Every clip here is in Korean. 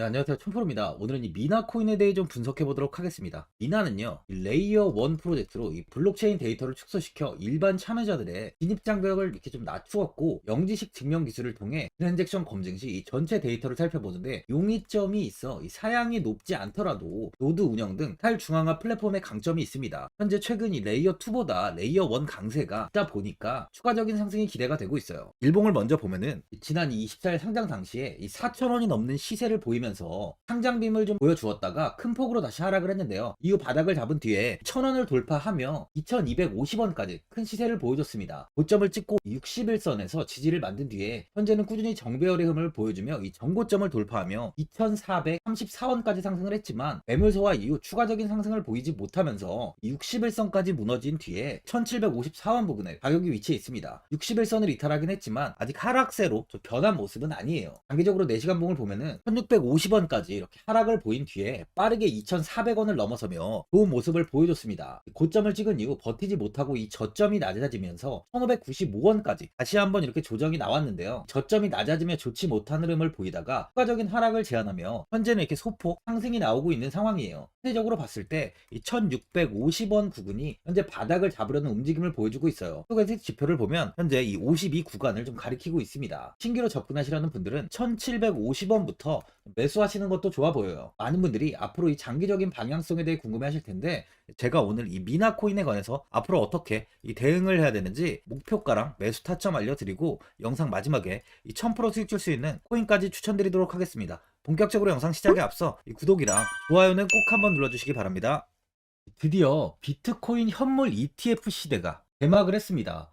네, 안녕하세요. 촌프로입니다. 오늘은 이 미나 코인에 대해 좀 분석해 보도록 하겠습니다. 미나는요, 이 레이어 1 프로젝트로 이 블록체인 데이터를 축소시켜 일반 참여자들의 진입 장벽을 이렇게 좀 낮추었고, 영지식 증명 기술을 통해 트랜잭션 검증 시 이 전체 데이터를 살펴보는데 용이점이 있어 이 사양이 높지 않더라도 노드 운영 등 탈중앙화 플랫폼의 강점이 있습니다. 현재 최근 이 레이어 2보다 레이어 1 강세가 있다 보니까 추가적인 상승이 기대가 되고 있어요. 일봉을 먼저 보면은 지난 24일 상장 당시에 이 4,000원이 넘는 시세를 보이면 서 상장빔을 좀 보여주었다가 큰 폭으로 다시 하락을 했는데요. 이후 바닥을 잡은 뒤에 1,000원을 돌파하며 2,250원까지 큰 시세를 보여줬습니다. 고점을 찍고 60일선에서 지지를 만든 뒤에 현재는 꾸준히 정배열의 흐름을 보여주며 이 정고점을 돌파하며 2,434원까지 상승을 했지만 매물 소화 이후 추가적인 상승을 보이지 못하면서 60일선까지 무너진 뒤에 1,754원 부근에 가격이 위치해 있습니다. 60일선을 이탈하긴 했지만 아직 하락세로 좀 변한 모습은 아니에요. 단기적으로 4시간 봉을 보면은 1,650 원까지 이렇게 하락을 보인 뒤에 빠르게 2,400원을 넘어서며 좋은 모습을 보여줬습니다. 고점을 찍은 이후 버티지 못하고 이 저점이 낮아지면서 1,595원까지 다시 한번 이렇게 조정이 나왔는데요. 저점이 낮아지며 좋지 못한 흐름을 보이다가 추가적인 하락을 제한하며 현재는 이렇게 소폭 상승이 나오고 있는 상황이에요. 상대적으로 봤을 때 이 1,650원 구간이 현재 바닥을 잡으려는 움직임을 보여주고 있어요. 속에서 지표를 보면 현재 이 52 구간을 좀 가리키고 있습니다. 신규로 접근하시려는 분들은 1,750원부터 매수 하시는 것도 좋아 보여요. 많은 분들이 앞으로 이 장기적인 방향성에 대해 궁금해 하실 텐데 제가 오늘 이 미나 코인에 관해서 앞으로 어떻게 이 대응을 해야 되는지 목표가랑 매수 타점 알려드리고 영상 마지막에 이 1000% 수익 줄 수 있는 코인까지 추천드리도록 하겠습니다. 본격적으로 영상 시작에 앞서 이 구독이랑 좋아요는 꼭 한번 눌러주시기 바랍니다. 드디어 비트코인 현물 ETF 시대가 개막을 했습니다.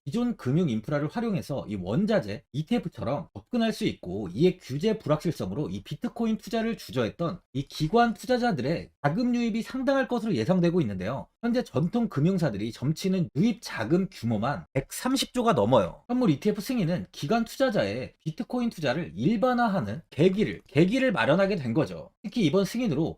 기존 금융 인프라를 활용해서 이 원자재 ETF처럼 접근할 수 있고 이에 규제 불확실성으로 이 비트코인 투자를 주저했던 이 기관 투자자들의 자금 유입이 상당할 것으로 예상되고 있는데요. 현재 전통 금융사들이 점치는 유입 자금 규모만 130조가 넘어요. 현물 ETF 승인은 기관 투자자의 비트코인 투자를 일반화하는 계기를 계기를 마련하게 된 거죠. 특히 이번 승인으로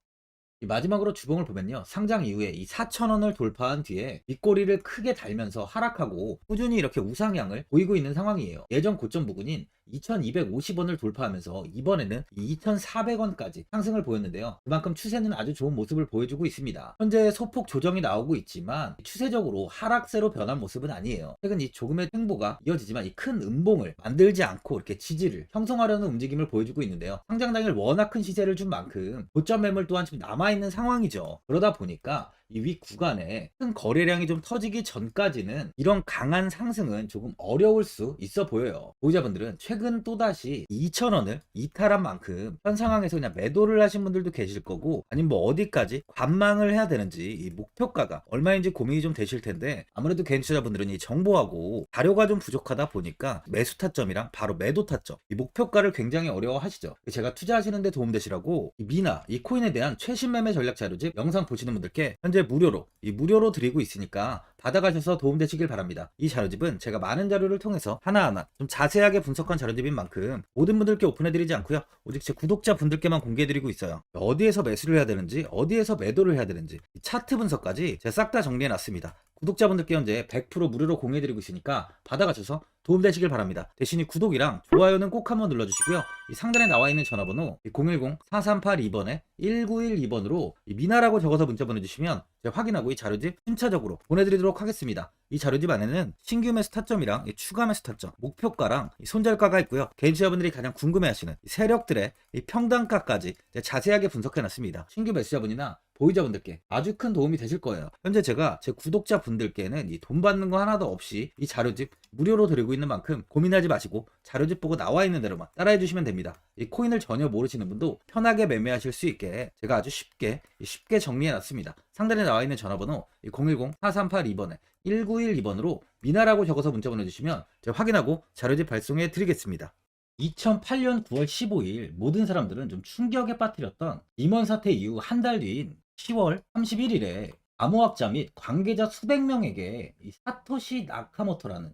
이 마지막으로 주봉을 보면요. 상장 이후에 이 4,000원을 돌파한 뒤에 윗꼬리를 크게 달면서 하락하고 꾸준히 이렇게 우상향을 보이고 있는 상황이에요. 예전 고점 부근인 2250원을 돌파하면서 이번에는 2400원까지 상승을 보였는데요. 그만큼 추세는 아주 좋은 모습을 보여주고 있습니다. 현재 소폭 조정이 나오고 있지만 추세적으로 하락세로 변한 모습은 아니에요. 최근 이 조금의 횡보가 이어지지만 이 큰 음봉을 만들지 않고 이렇게 지지를 형성하려는 움직임을 보여주고 있는데요. 상장 당일 워낙 큰 시세를 준 만큼 고점 매물 또한 지금 남아있는 상황이죠. 그러다 보니까 이 위 구간에 큰 거래량이 좀 터지기 전까지는 이런 강한 상승은 조금 어려울 수 있어 보여요. 보유자분들은 최근 또다시 2,000원을 이탈한 만큼 현 상황에서 그냥 매도를 하신 분들도 계실 거고 아니면 뭐 어디까지 관망을 해야 되는지 이 목표가가 얼마인지 고민이 좀 되실 텐데 아무래도 개인 투자자분들은 이 정보하고 자료가 좀 부족하다 보니까 매수 타점이랑 바로 매도 타점 이 목표가를 굉장히 어려워하시죠. 제가 투자하시는데 도움되시라고 이 미나 이 코인에 대한 최신 매매 전략 자료집 영상 보시는 분들께 현재 무료로 이 무료로 드리고 있으니까 받아가셔서 도움되시길 바랍니다. 이 자료집은 제가 많은 자료를 통해서 하나하나 좀 자세하게 분석한 자료집인 만큼 모든 분들께 오픈해드리지 않고요. 오직 제 구독자 분들께만 공개해드리고 있어요. 어디에서 매수를 해야 되는지, 어디에서 매도를 해야 되는지, 이 차트 분석까지 제가 싹 다 정리해놨습니다. 구독자분들께 현재 100% 무료로 공유해드리고 있으니까 받아가셔서 도움되시길 바랍니다. 대신 이 구독이랑 좋아요는 꼭 한번 눌러주시고요. 이 상단에 나와 있는 전화번호 010-4382번에 1912번으로 미나라고 적어서 문자 보내주시면 제가 확인하고 이 자료집 순차적으로 보내드리도록 하겠습니다. 이 자료집 안에는 신규 매수 타점이랑 이 추가 매수 타점, 목표가랑 이 손절가가 있고요. 개인 투자분들이 가장 궁금해하시는 이 세력들의 이 평단가까지 자세하게 분석해놨습니다. 신규 매수자분이나 보유자분들께 아주 큰 도움이 되실 거예요. 현재 제가 제 구독자분들께는 이돈 받는 거 하나도 없이 이 자료집 무료로 드리고 있는 만큼 고민하지 마시고 자료집 보고 나와 있는 대로만 따라해 주시면 됩니다. 이 코인을 전혀 모르시는 분도 편하게 매매하실 수 있게 제가 아주 쉽게 쉽게 정리해 놨습니다. 상단에 나와 있는 전화번호 010-4382번에 1912번으로 미나라고 적어서 문자 보내주시면 제가 확인하고 자료집 발송해 드리겠습니다. 2008년 9월 15일 모든 사람들은 좀 충격에 빠뜨렸던 임원 사태 이후 한 달 뒤인 10월 31일에 암호학자 및 관계자 수백 명에게 이 사토시 나카모토라는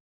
이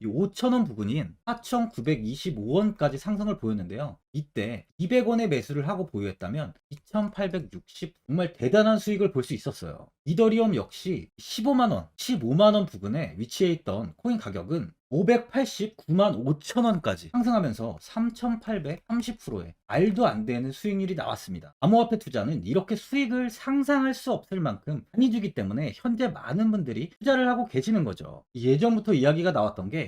이 5,000원 부근인 4,925원까지 상승을 보였는데요. 이때 200원의 매수를 하고 보유했다면 2,860 정말 대단한 수익을 볼 수 있었어요. 이더리움 역시 15만 원, 15만 원 부근에 위치해 있던 코인 가격은 589만 5천 원까지 상승하면서 3,830%의 말도 안 되는 수익률이 나왔습니다. 암호화폐 투자는 이렇게 수익을 상상할 수 없을 만큼 많이 주기 때문에 현재 많은 분들이 투자를 하고 계시는 거죠. 예전부터 이야기가 나왔던 게